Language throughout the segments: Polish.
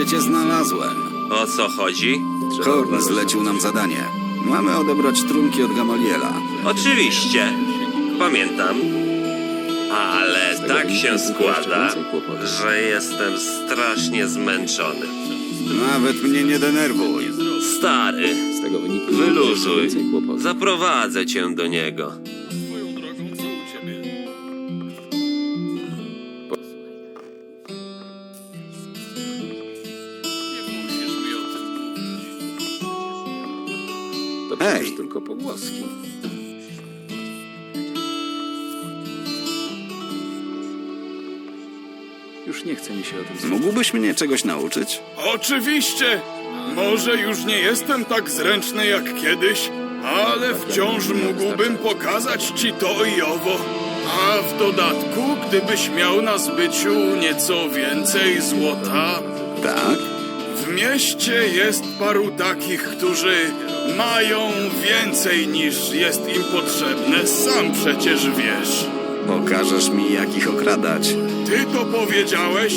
Wreszcie cię znalazłem. O co chodzi? Korn zlecił nam zadanie. Mamy odebrać trunki od Gamaliela. Oczywiście. Pamiętam. Ale tak się składa, że jestem strasznie zmęczony. Nawet mnie nie denerwuj. Stary, Z tego wynika wyluzuj. Zaprowadzę cię do niego. Tylko pogłoski. Już nie chce mi się o tym. Mógłbyś mnie czegoś nauczyć? Oczywiście! Może już nie jestem tak zręczny jak kiedyś, ale wciąż mógłbym pokazać ci to i owo. A w dodatku, gdybyś miał na zbyciu nieco więcej złota, Tak? W mieście jest paru takich, którzy mają więcej niż jest im potrzebne, sam przecież wiesz. Pokażesz mi, jak ich okradać. Ty to powiedziałeś?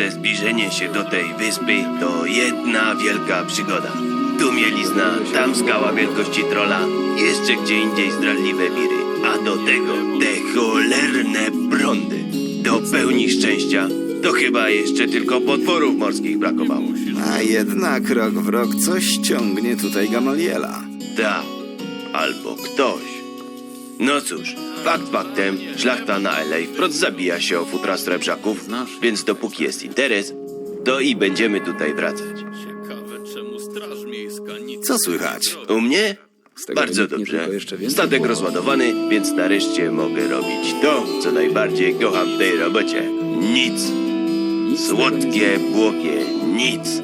Każde zbliżenie się do tej wyspy to jedna wielka przygoda. Tu mielizna, tam skała wielkości trola, jeszcze gdzie indziej zdradliwe wiry, a do tego te cholerne prądy. Do pełni szczęścia to chyba jeszcze tylko potworów morskich brakowało. A jednak rok w rok coś ciągnie tutaj Gamaliela. Tak, albo ktoś. No cóż, fakt faktem, szlachta na LA wprost zabija się o futra srebrzaków, więc dopóki jest interes, to i będziemy tutaj wracać. Ciekawe, czemu Straż Miejska nic Co słychać? U mnie? Bardzo dobrze. Statek rozładowany, więc nareszcie mogę robić to, co najbardziej kocham w tej robocie. Nic. Słodkie, błogie, nic.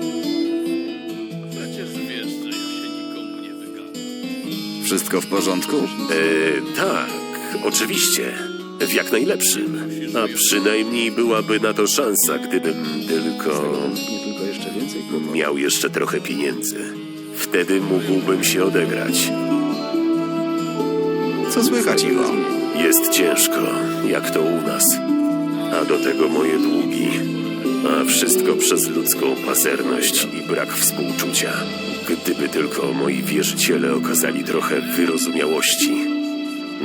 Przecież wiesz, że ja się nikomu nie wygadam. Wszystko w porządku? E, tak, oczywiście. W jak najlepszym. A przynajmniej byłaby na to szansa, gdybym tylko miał jeszcze trochę pieniędzy. Wtedy mógłbym się odegrać. Co słychać, Iwo? Jest ciężko, jak to u nas. A do tego moje długi. A wszystko przez ludzką pazerność i brak współczucia. Gdyby tylko moi wierzyciele okazali trochę wyrozumiałości.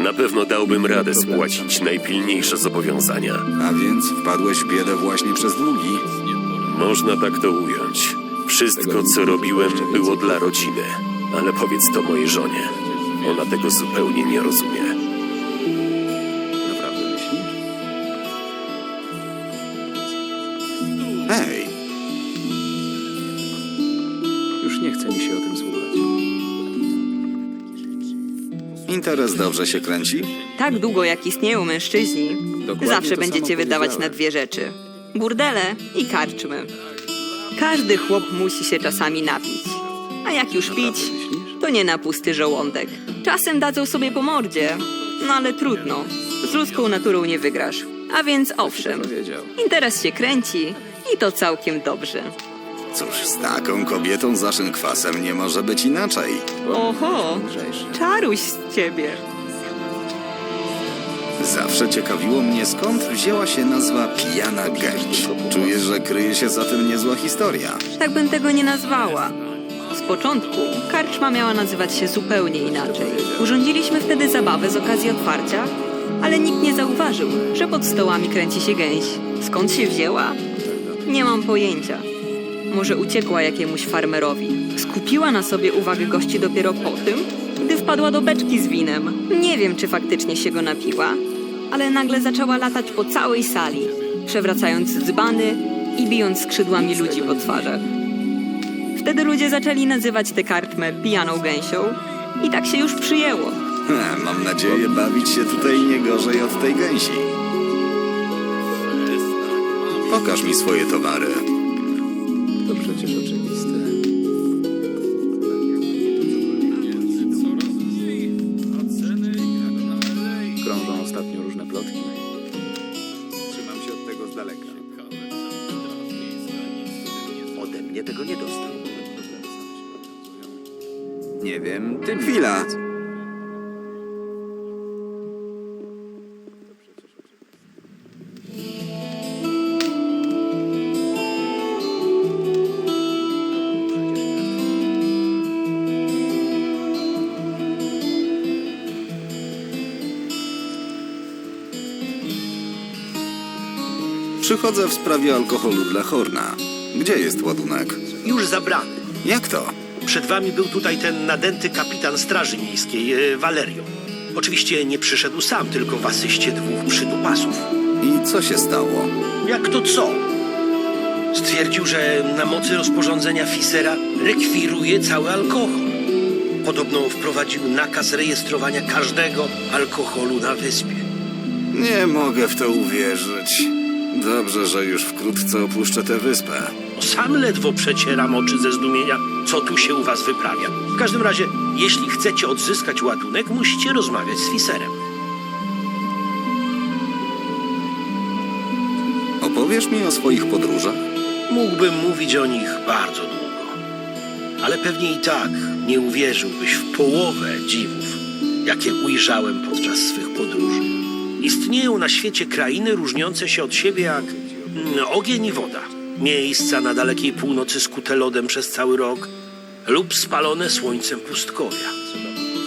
Na pewno dałbym radę spłacić najpilniejsze zobowiązania. A więc wpadłeś w biedę właśnie przez długi. Można tak to ująć. Wszystko, co robiłem, było dla rodziny. Ale powiedz to mojej żonie. Ona tego zupełnie nie rozumie. Dobrze się kręci? Tak długo jak istnieją mężczyźni, Dokładnie zawsze to będziecie samo wydawać na powiedziałem. dwie rzeczy: burdele i karczmy. Każdy chłop musi się czasami napić. A jak już pić, to nie na pusty żołądek. Czasem dadzą sobie po mordzie, no ale trudno. Z ludzką naturą nie wygrasz. A więc owszem, Powiedział. interes się kręci i to całkiem dobrze. Cóż, z taką kobietą za kwasem nie może być inaczej. Oho, Mądrzejszy. czaruś z ciebie. Zawsze ciekawiło mnie, skąd wzięła się nazwa Pijana Gęć. Czuję, że kryje się za tym niezła historia. Tak bym tego nie nazwała. Z początku karczma miała nazywać się zupełnie inaczej. Urządziliśmy wtedy zabawę z okazji otwarcia, ale nikt nie zauważył, że pod stołami kręci się gęś. Skąd się wzięła? Nie mam pojęcia. Może uciekła jakiemuś farmerowi. Skupiła na sobie uwagę gości dopiero po tym, gdy wpadła do beczki z winem. Nie wiem, czy faktycznie się go napiła, ale nagle zaczęła latać po całej sali, przewracając dzbany i bijąc skrzydłami ludzi po twarzach. Wtedy ludzie zaczęli nazywać tę karczmę pijaną gęsią i tak się już przyjęło. Mam nadzieję bawić się tutaj nie gorzej od tej gęsi. Pokaż mi swoje towary. Chwila. Przychodzę w sprawie alkoholu dla Horna. Gdzie jest ładunek? Już zabrany. Jak to? Przed wami był tutaj ten nadęty kapitan Straży Miejskiej, e, Valerio. Oczywiście nie przyszedł sam, tylko w asyście dwóch przydupasów. I co się stało? Jak to co? Stwierdził, że na mocy rozporządzenia Fisera rekwiruje cały alkohol. Podobno wprowadził nakaz rejestrowania każdego alkoholu na wyspie. Nie mogę w to uwierzyć. Dobrze, że już wkrótce opuszczę tę wyspę. Sam ledwo przecieram oczy ze zdumienia, co tu się u was wyprawia. W każdym razie, jeśli chcecie odzyskać ładunek, musicie rozmawiać z Fiserem. Opowiesz mi o swoich podróżach? Mógłbym mówić o nich bardzo długo, ale pewnie i tak nie uwierzyłbyś w połowę dziwów, jakie ujrzałem podczas swych podróży. Istnieją na świecie krainy różniące się od siebie jak mm, ogień i woda. Miejsca na dalekiej północy skute lodem przez cały rok lub spalone słońcem pustkowia.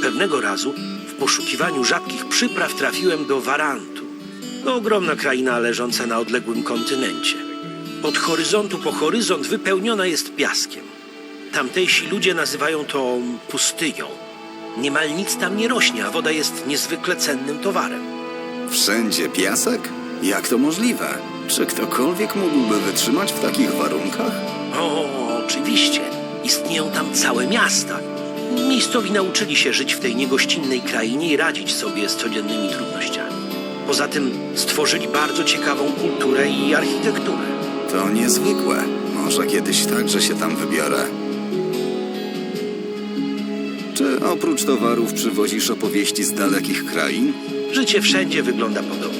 Pewnego razu w poszukiwaniu rzadkich przypraw trafiłem do Warantu. To ogromna kraina leżąca na odległym kontynencie. Od horyzontu po horyzont wypełniona jest piaskiem. Tamtejsi ludzie nazywają to pustynią. Niemal nic tam nie rośnie, a woda jest niezwykle cennym towarem. Wszędzie piasek? Jak to możliwe? Czy ktokolwiek mógłby wytrzymać w takich warunkach? O, oczywiście. Istnieją tam całe miasta. Miejscowi nauczyli się żyć w tej niegościnnej krainie i radzić sobie z codziennymi trudnościami. Poza tym stworzyli bardzo ciekawą kulturę i architekturę. To niezwykłe. Może kiedyś także się tam wybiorę. Czy oprócz towarów przywozisz opowieści z dalekich krain? Życie wszędzie wygląda podobnie.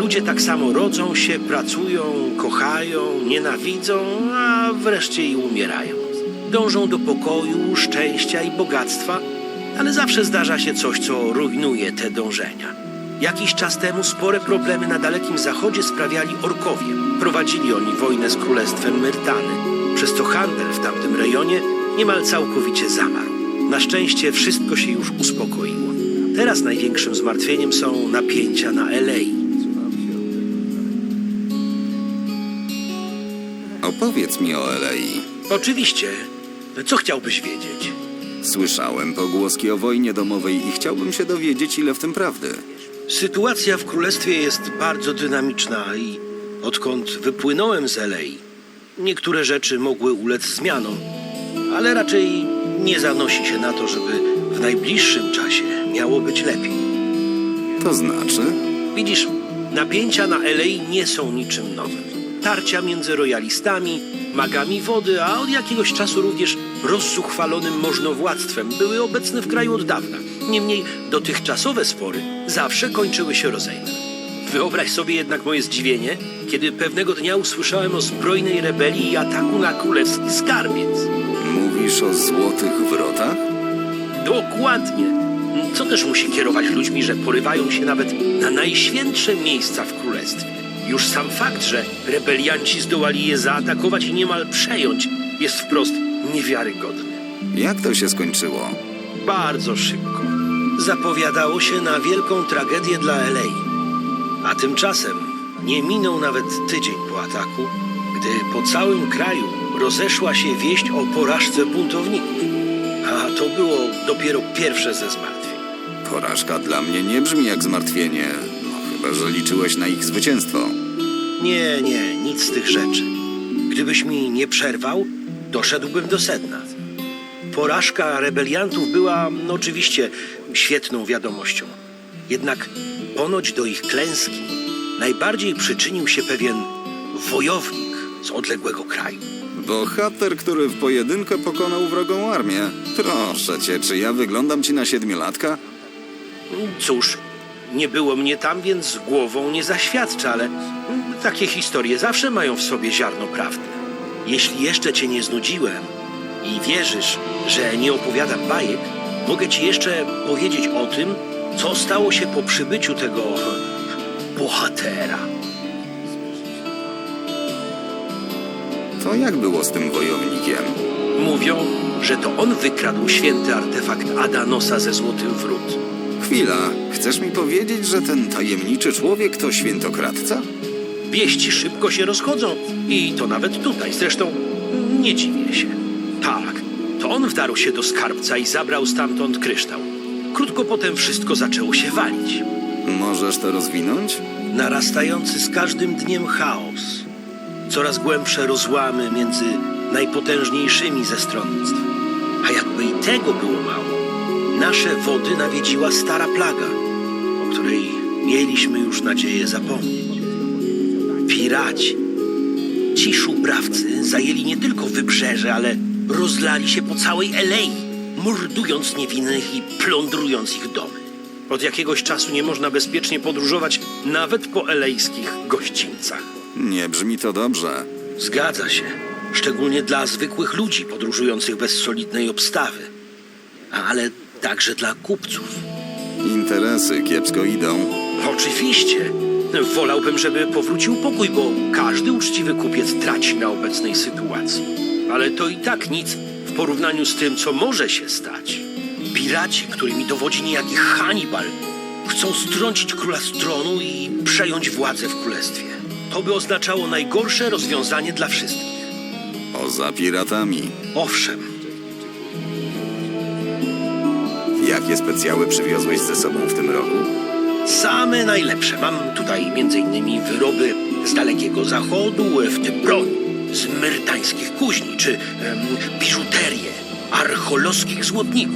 Ludzie tak samo rodzą się, pracują, kochają, nienawidzą, a wreszcie i umierają. Dążą do pokoju, szczęścia i bogactwa, ale zawsze zdarza się coś, co rujnuje te dążenia. Jakiś czas temu spore problemy na Dalekim Zachodzie sprawiali orkowie. Prowadzili oni wojnę z królestwem Myrtany, przez co handel w tamtym rejonie niemal całkowicie zamarł. Na szczęście wszystko się już uspokoiło. Teraz największym zmartwieniem są napięcia na Elei. Opowiedz mi o Elei. Oczywiście. Co chciałbyś wiedzieć? Słyszałem pogłoski o wojnie domowej i chciałbym się dowiedzieć, ile w tym prawdy. Sytuacja w królestwie jest bardzo dynamiczna i odkąd wypłynąłem z Elei, niektóre rzeczy mogły ulec zmianom, ale raczej nie zanosi się na to, żeby w najbliższym czasie miało być lepiej. To znaczy? Widzisz, napięcia na Elei nie są niczym nowym. Tarcia między royalistami, magami wody, a od jakiegoś czasu również rozzuchwalonym możnowładztwem były obecne w kraju od dawna. Niemniej dotychczasowe spory zawsze kończyły się rozejmem. Wyobraź sobie jednak moje zdziwienie, kiedy pewnego dnia usłyszałem o zbrojnej rebelii i ataku na królewski skarbiec. Mówisz o złotych wrotach? Dokładnie. Co też musi kierować ludźmi, że porywają się nawet na najświętsze miejsca w królestwie. Już sam fakt, że rebelianci zdołali je zaatakować i niemal przejąć, jest wprost niewiarygodny. Jak to się skończyło? Bardzo szybko. Zapowiadało się na wielką tragedię dla Elei. A tymczasem nie minął nawet tydzień po ataku, gdy po całym kraju rozeszła się wieść o porażce buntowników. A to było dopiero pierwsze ze zmartwień. Porażka dla mnie nie brzmi jak zmartwienie. No, chyba, że liczyłeś na ich zwycięstwo. Nie, nie, nic z tych rzeczy. Gdybyś mi nie przerwał, doszedłbym do sedna. Porażka rebeliantów była no, oczywiście świetną wiadomością. Jednak ponoć do ich klęski najbardziej przyczynił się pewien wojownik z odległego kraju. Bohater, który w pojedynkę pokonał wrogą armię. Proszę cię, czy ja wyglądam ci na siedmiolatka? Cóż, Nie było mnie tam, więc głową nie zaświadczę, ale takie historie zawsze mają w sobie ziarno prawdy. Jeśli jeszcze cię nie znudziłem i wierzysz, że nie opowiadam bajek, mogę ci jeszcze powiedzieć o tym, co stało się po przybyciu tego bohatera. To jak było z tym wojownikiem? Mówią, że to on wykradł święty artefakt Adanosa ze złotym wrót. Chwila, chcesz mi powiedzieć, że ten tajemniczy człowiek to świętokradca? Wieści szybko się rozchodzą i to nawet tutaj. Zresztą nie dziwię się. Tak, to on wdarł się do skarbca i zabrał stamtąd kryształ. Krótko potem wszystko zaczęło się walić. Możesz to rozwinąć? Narastający z każdym dniem chaos. Coraz głębsze rozłamy między najpotężniejszymi ze stronnictw. A jakby i tego było mało, nasze wody nawiedziła stara plaga, o której mieliśmy już nadzieję zapomnieć. Piraci, ci szubrawcy zajęli nie tylko wybrzeże, ale rozlali się po całej Elei, mordując niewinnych i plądrując ich domy. Od jakiegoś czasu nie można bezpiecznie podróżować nawet po elejskich gościńcach. Nie brzmi to dobrze. Zgadza się. Szczególnie dla zwykłych ludzi podróżujących bez solidnej obstawy. Ale także dla kupców. Interesy kiepsko idą. Oczywiście. Wolałbym, żeby powrócił pokój, bo każdy uczciwy kupiec traci na obecnej sytuacji. Ale to i tak nic w porównaniu z tym, co może się stać. Piraci, którymi dowodzi niejaki Hannibal, chcą strącić króla z tronu i przejąć władzę w królestwie. To by oznaczało najgorsze rozwiązanie dla wszystkich. Poza piratami. Owszem, Jakie specjały przywiozłeś ze sobą w tym roku? Same najlepsze. Mam tutaj m.in. wyroby z dalekiego zachodu, w tym broń z myrtańskich kuźni, czy em, biżuterię archolowskich złotników.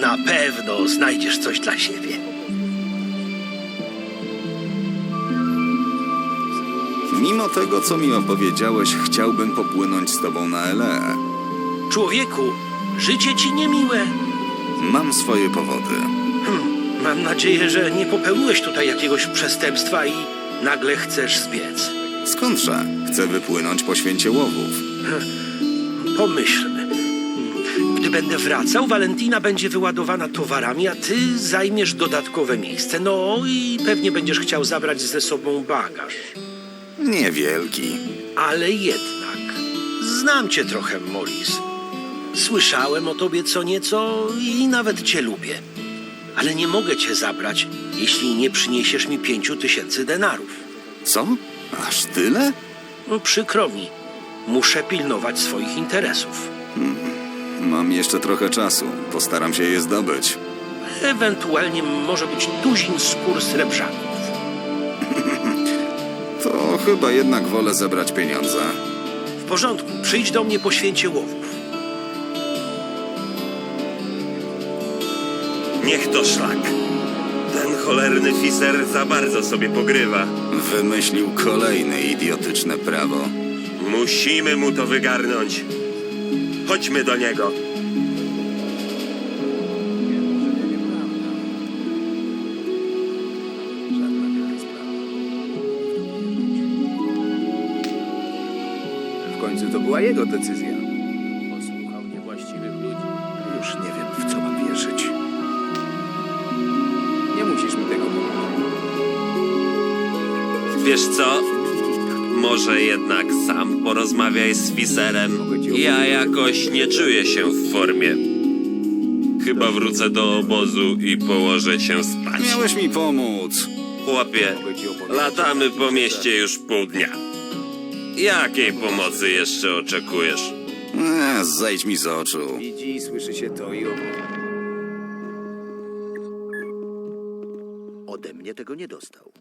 Na pewno znajdziesz coś dla siebie. Mimo tego, co mi opowiedziałeś, chciałbym popłynąć z tobą na Ele. Człowieku, życie ci niemiłe. Mam swoje powody. Mam nadzieję, że nie popełniłeś tutaj jakiegoś przestępstwa i nagle chcesz zbiec. Skądże? Chcę wypłynąć po święcie łowów. Pomyślmy. Gdy będę wracał, Valentina będzie wyładowana towarami, a ty zajmiesz dodatkowe miejsce. No i pewnie będziesz chciał zabrać ze sobą bagaż. Niewielki. Ale jednak, znam cię trochę, Morris. Słyszałem o tobie co nieco i nawet cię lubię. Ale nie mogę cię zabrać, jeśli nie przyniesiesz mi pięciu tysięcy denarów. Co? Aż tyle? No, przykro mi. Muszę pilnować swoich interesów. Mam jeszcze trochę czasu. Postaram się je zdobyć. Ewentualnie może być tuzin skór srebrzaków. To chyba jednak wolę zebrać pieniądze. W porządku, przyjdź do mnie po święcie łowów. Niech to szlak. Ten cholerny fiser za bardzo sobie pogrywa. Wymyślił kolejne idiotyczne prawo. Musimy mu to wygarnąć. Chodźmy do niego. W końcu to była jego decyzja. Może jednak sam porozmawiaj z fiserem. Ja jakoś nie czuję się w formie. Chyba wrócę do obozu i położę się spać. Miałeś mi pomóc. Chłopie, latamy po mieście już pół dnia. Jakiej pomocy jeszcze oczekujesz? Eee, zejdź mi z oczu. Widzi i słyszy się to i owo. Ode mnie tego nie dostał.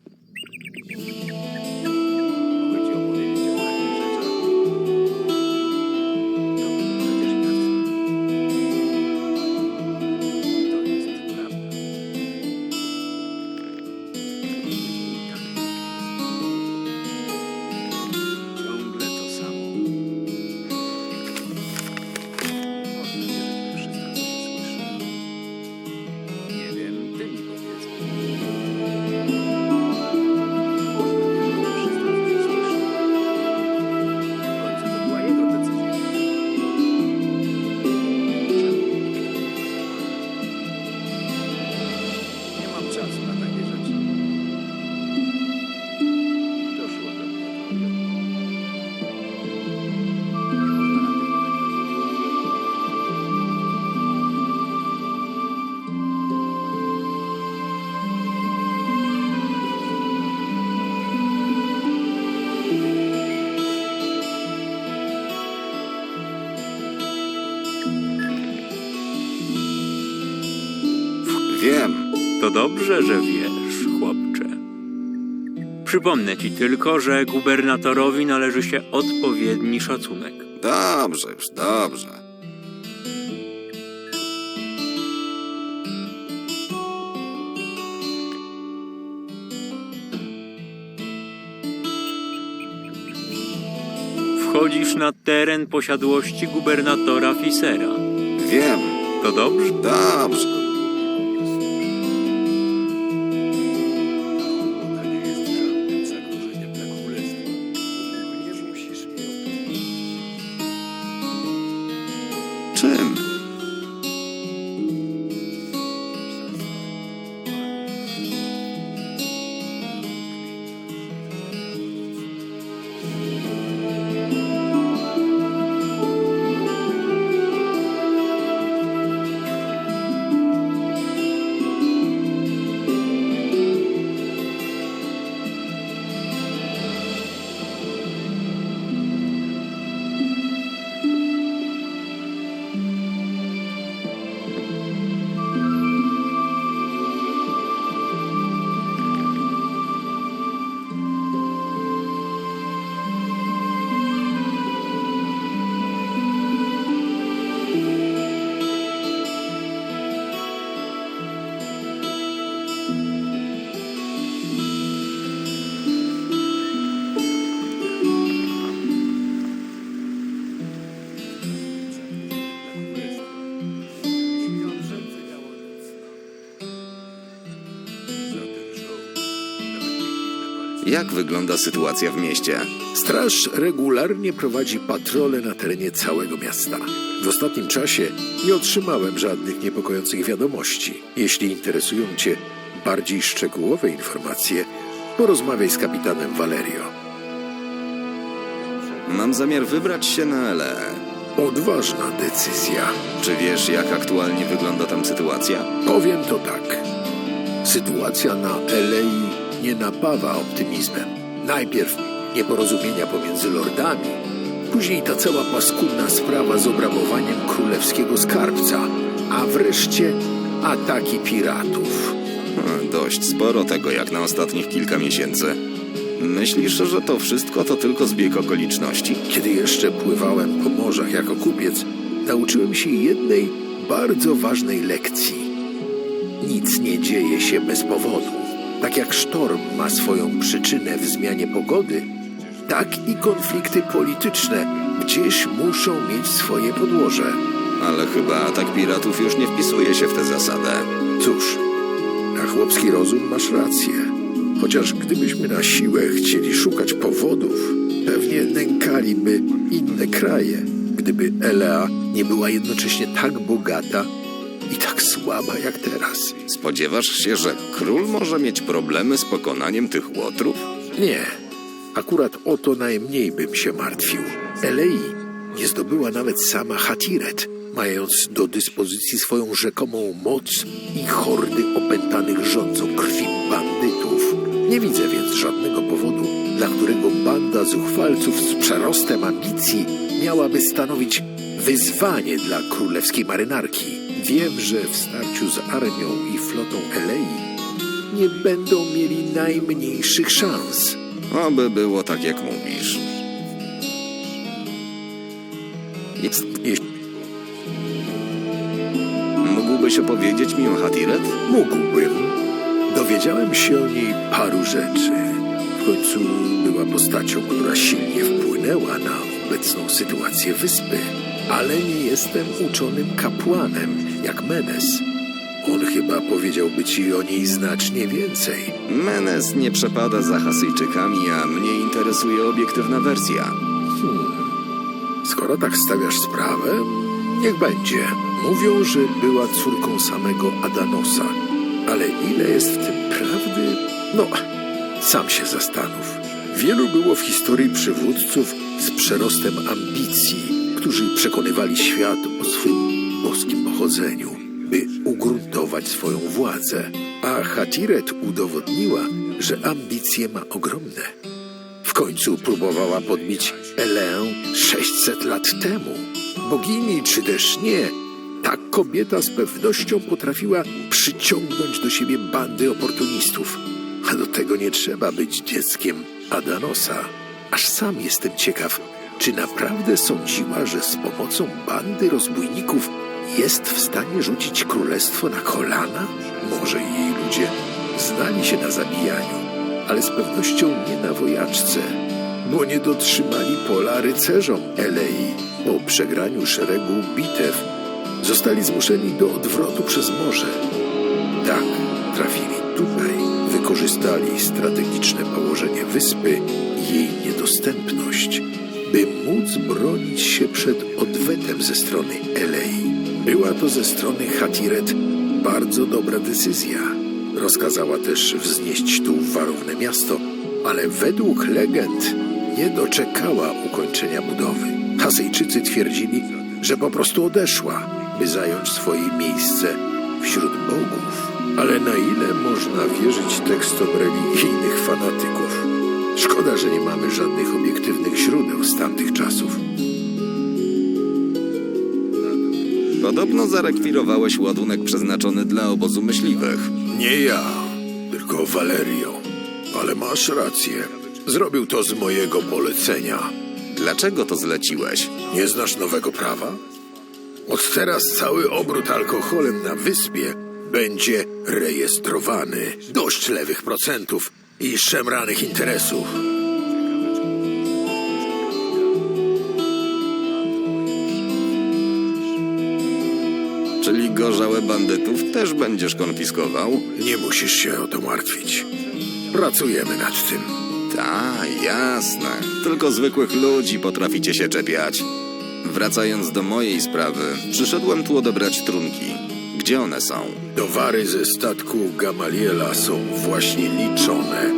Dobrze, że wiesz, chłopcze. Przypomnę ci tylko, że gubernatorowi należy się odpowiedni szacunek. Dobrze już, dobrze. Wchodzisz na teren posiadłości gubernatora Fisera. Wiem, To dobrze? dobrze. Jak wygląda sytuacja w mieście? Straż regularnie prowadzi patrole na terenie całego miasta. W ostatnim czasie nie otrzymałem żadnych niepokojących wiadomości. Jeśli interesują Cię bardziej szczegółowe informacje, porozmawiaj z kapitanem Valerio. Mam zamiar wybrać się na LE. Odważna decyzja. Czy wiesz, jak aktualnie wygląda tam sytuacja? Powiem to tak. Sytuacja na Elei nie napawa optymizmem. Najpierw nieporozumienia pomiędzy lordami, później ta cała paskudna sprawa z obrabowaniem królewskiego skarbca, a wreszcie ataki piratów. Hmm, Dość sporo tego, jak na ostatnich kilka miesięcy. Myślisz, że to wszystko to tylko zbieg okoliczności? Kiedy jeszcze pływałem po morzach jako kupiec, nauczyłem się jednej bardzo ważnej lekcji. Nic nie dzieje się bez powodu. Tak jak sztorm ma swoją przyczynę w zmianie pogody, tak i konflikty polityczne gdzieś muszą mieć swoje podłoże. Ale chyba atak piratów już nie wpisuje się w tę zasadę. Cóż, na chłopski rozum masz rację. Chociaż gdybyśmy na siłę chcieli szukać powodów, pewnie nękaliby inne kraje, gdyby Elea nie była jednocześnie tak bogata i tak słaba jak teraz. Spodziewasz się, że król może mieć problemy z pokonaniem tych łotrów? Nie, akurat o to najmniej bym się martwił. Elei nie zdobyła nawet sama Hatiret, mając do dyspozycji swoją rzekomą moc i hordy opętanych rządzą krwi bandytów. Nie widzę więc żadnego powodu, dla którego banda zuchwalców z przerostem ambicji miałaby stanowić wyzwanie dla królewskiej marynarki. Wiem, że w starciu z armią i flotą Elei nie będą mieli najmniejszych szans. Oby było tak, jak mówisz. Jest... Jeśli Mógłbyś opowiedzieć mi o Hatiret? mógłbym, dowiedziałem się o niej paru rzeczy. W końcu była postacią, która silnie wpłynęła na obecną sytuację wyspy. Ale nie jestem uczonym kapłanem, jak Menes. On chyba powiedziałby ci o niej znacznie więcej. Menes nie przepada za Hasyjczykami, a mnie interesuje obiektywna wersja. Skoro tak stawiasz sprawę, niech będzie. Mówią, że była córką samego Adanosa, ale ile jest w tym prawdy? No, sam się zastanów. Wielu było w historii przywódców z przerostem ambicji, którzy przekonywali świat o swym boskim pochodzeniu, by ugruntować swoją władzę. A Hatiret udowodniła, że ambicje ma ogromne. W końcu próbowała podbić Elę 600 lat temu. Bogini czy też nie, tak kobieta z pewnością potrafiła przyciągnąć do siebie bandy oportunistów. A do tego nie trzeba być dzieckiem Adanosa. Aż sam jestem ciekaw, czy naprawdę sądziła, że z pomocą bandy rozbójników jest w stanie rzucić królestwo na kolana? Może jej ludzie znali się na zabijaniu, ale z pewnością nie na wojaczce, bo nie dotrzymali pola rycerzom Elei. Po przegraniu szeregu bitew zostali zmuszeni do odwrotu przez morze. Tak, trafili tutaj, wykorzystali strategiczne położenie wyspy i jej niedostępność, by móc bronić się przed odwetem ze strony Elei. Była to ze strony Hatiret bardzo dobra decyzja. Rozkazała też wznieść tu warowne miasto, ale według legend nie doczekała ukończenia budowy. Hasejczycy twierdzili, że po prostu odeszła, by zająć swoje miejsce wśród bogów. Ale na ile można wierzyć tekstom religijnych fanatyków? Szkoda, że nie mamy żadnych obiektywnych źródeł z tamtych czasów. Podobno zarekwirowałeś ładunek przeznaczony dla obozu myśliwych. Nie ja, tylko Valerio. Ale masz rację. Zrobił to z mojego polecenia. Dlaczego to zleciłeś? Nie znasz nowego prawa? Od teraz cały obrót alkoholem na wyspie będzie rejestrowany. Dość lewych procentów i szemranych interesów. Czyli gorzałe bandytów też będziesz konfiskował? Nie musisz się o to martwić. Pracujemy nad tym. Ta, jasne. Tylko zwykłych ludzi potraficie się czepiać. Wracając do mojej sprawy, przyszedłem tu odebrać trunki. Gdzie one są? Towary ze statku Gamaliela są właśnie liczone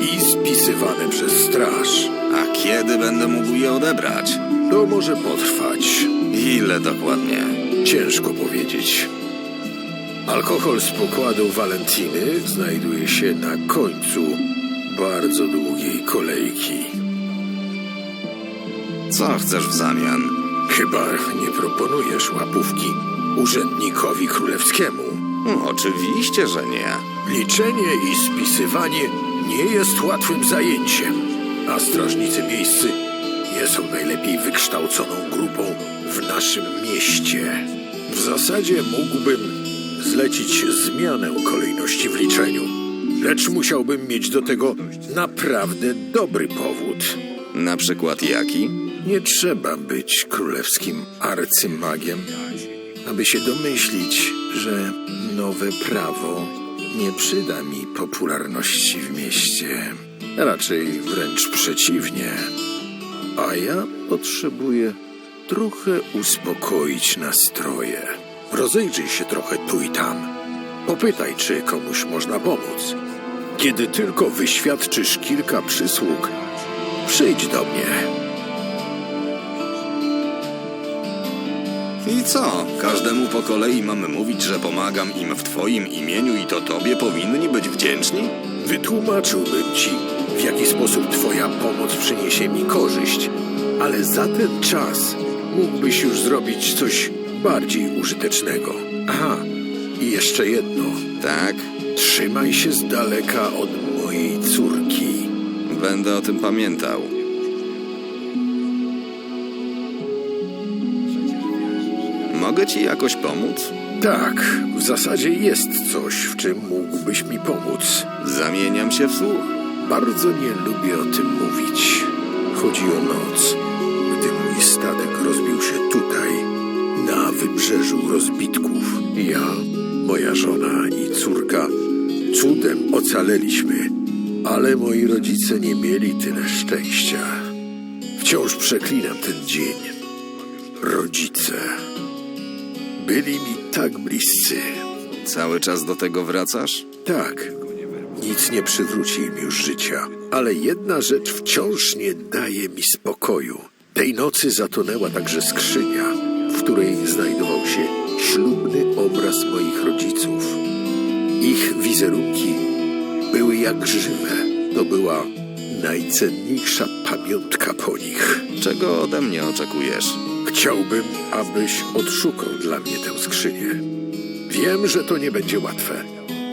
i spisywane przez straż. A kiedy będę mógł je odebrać? To może potrwać. Ile dokładnie? Ciężko powiedzieć. Alkohol z pokładu Walentiny znajduje się na końcu bardzo długiej kolejki. Co chcesz w zamian? Chyba nie proponujesz łapówki urzędnikowi królewskiemu. No, oczywiście, że nie. Liczenie i spisywanie nie jest łatwym zajęciem, a strażnicy miejscy nie są najlepiej wykształconą grupą w naszym mieście. W zasadzie mógłbym zlecić zmianę kolejności w liczeniu, lecz musiałbym mieć do tego naprawdę dobry powód. Na przykład jaki? Nie trzeba być królewskim arcymagiem, aby się domyślić, że nowe prawo nie przyda mi popularności w mieście. Raczej wręcz przeciwnie. A ja potrzebuję trochę uspokoić nastroje. Rozejrzyj się trochę tu i tam. Popytaj, czy komuś można pomóc. Kiedy tylko wyświadczysz kilka przysług, przyjdź do mnie. I co? Każdemu po kolei mamy mówić, że pomagam im w twoim imieniu i to tobie powinni być wdzięczni? Wytłumaczyłbym ci, w jaki sposób twoja pomoc przyniesie mi korzyść, ale za ten czas mógłbyś już zrobić coś bardziej użytecznego. Aha, i jeszcze jedno. Tak? Trzymaj się z daleka od mojej córki. Będę o tym pamiętał. Mogę ci jakoś pomóc? Tak, w zasadzie jest coś, w czym mógłbyś mi pomóc. Zamieniam się w słuch. Bardzo nie lubię o tym mówić. Chodzi o noc, gdy mój statek rozbił się tutaj, na wybrzeżu rozbitków. Ja, moja żona i córka cudem ocaleliśmy, ale moi rodzice nie mieli tyle szczęścia. Wciąż przeklinam ten dzień. Rodzice. Byli mi tak bliscy. Cały czas do tego wracasz? Tak, nic nie przywróci im już życia, ale jedna rzecz wciąż nie daje mi spokoju. Tej nocy zatonęła także skrzynia, w której znajdował się ślubny obraz moich rodziców. Ich wizerunki były jak żywe. To była najcenniejsza pamiątka po nich. Czego ode mnie oczekujesz? Chciałbym, abyś odszukał dla mnie tę skrzynię. Wiem, że to nie będzie łatwe.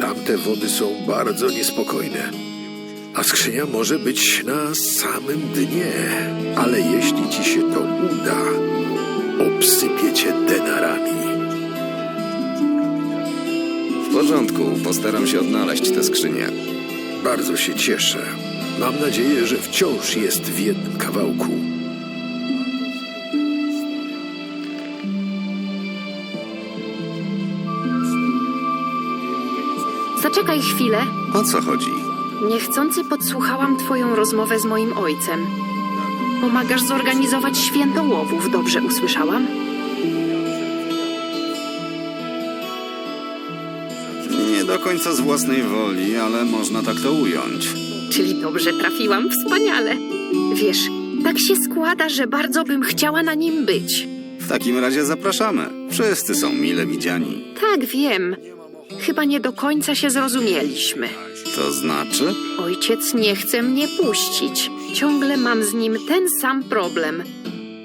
Tamte wody są bardzo niespokojne. A skrzynia może być na samym dnie. Ale jeśli ci się to uda, obsypię cię denarami. W porządku, postaram się odnaleźć tę skrzynię. Bardzo się cieszę. Mam nadzieję, że wciąż jest w jednym kawałku. Zaczekaj chwilę. O co chodzi? Niechcący podsłuchałam twoją rozmowę z moim ojcem. Pomagasz zorganizować święto łowów, dobrze usłyszałam? Nie do końca z własnej woli, ale można tak to ująć. Czyli dobrze trafiłam, wspaniale. Wiesz, tak się składa, że bardzo bym chciała na nim być. W takim razie zapraszamy. Wszyscy są mile widziani. Tak, wiem. Chyba nie do końca się zrozumieliśmy. To znaczy? Ojciec nie chce mnie puścić. Ciągle mam z nim ten sam problem.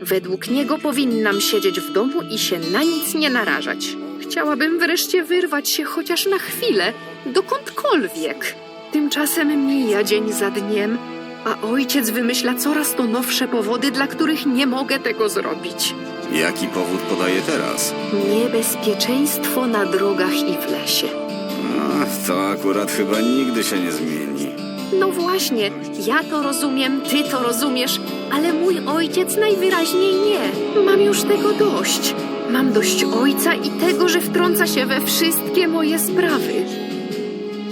Według niego powinnam siedzieć w domu i się na nic nie narażać. Chciałabym wreszcie wyrwać się chociaż na chwilę, dokądkolwiek. Tymczasem mija dzień za dniem, a ojciec wymyśla coraz to nowsze powody, dla których nie mogę tego zrobić. Jaki powód podaje teraz? Niebezpieczeństwo na drogach i w lesie. Ach, to akurat chyba nigdy się nie zmieni. No właśnie, ja to rozumiem, ty to rozumiesz, ale mój ojciec najwyraźniej nie. Mam już tego dość. Mam dość ojca i tego, że wtrąca się we wszystkie moje sprawy.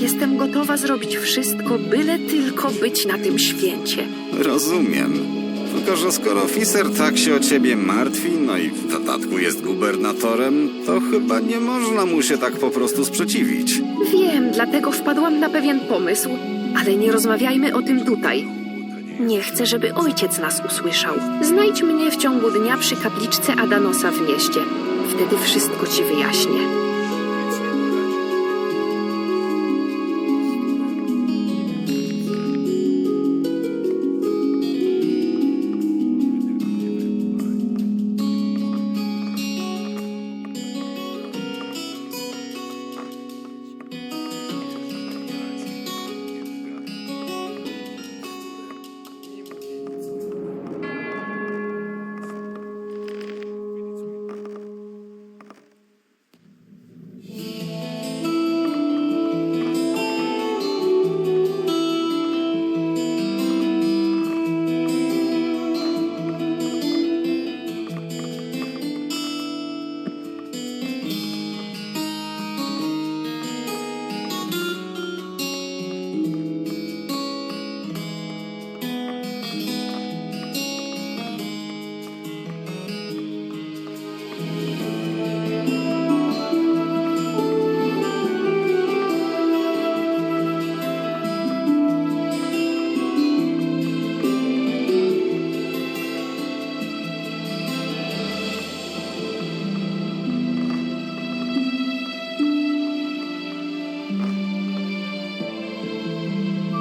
Jestem gotowa zrobić wszystko, byle tylko być na tym święcie. Rozumiem. Tylko, że skoro oficer tak się o ciebie martwi, no i w dodatku jest gubernatorem, to chyba nie można mu się tak po prostu sprzeciwić. Wiem, dlatego wpadłam na pewien pomysł, ale nie rozmawiajmy o tym tutaj. Nie chcę, żeby ojciec nas usłyszał. Znajdź mnie w ciągu dnia przy kapliczce Adanosa w mieście. Wtedy wszystko ci wyjaśnię.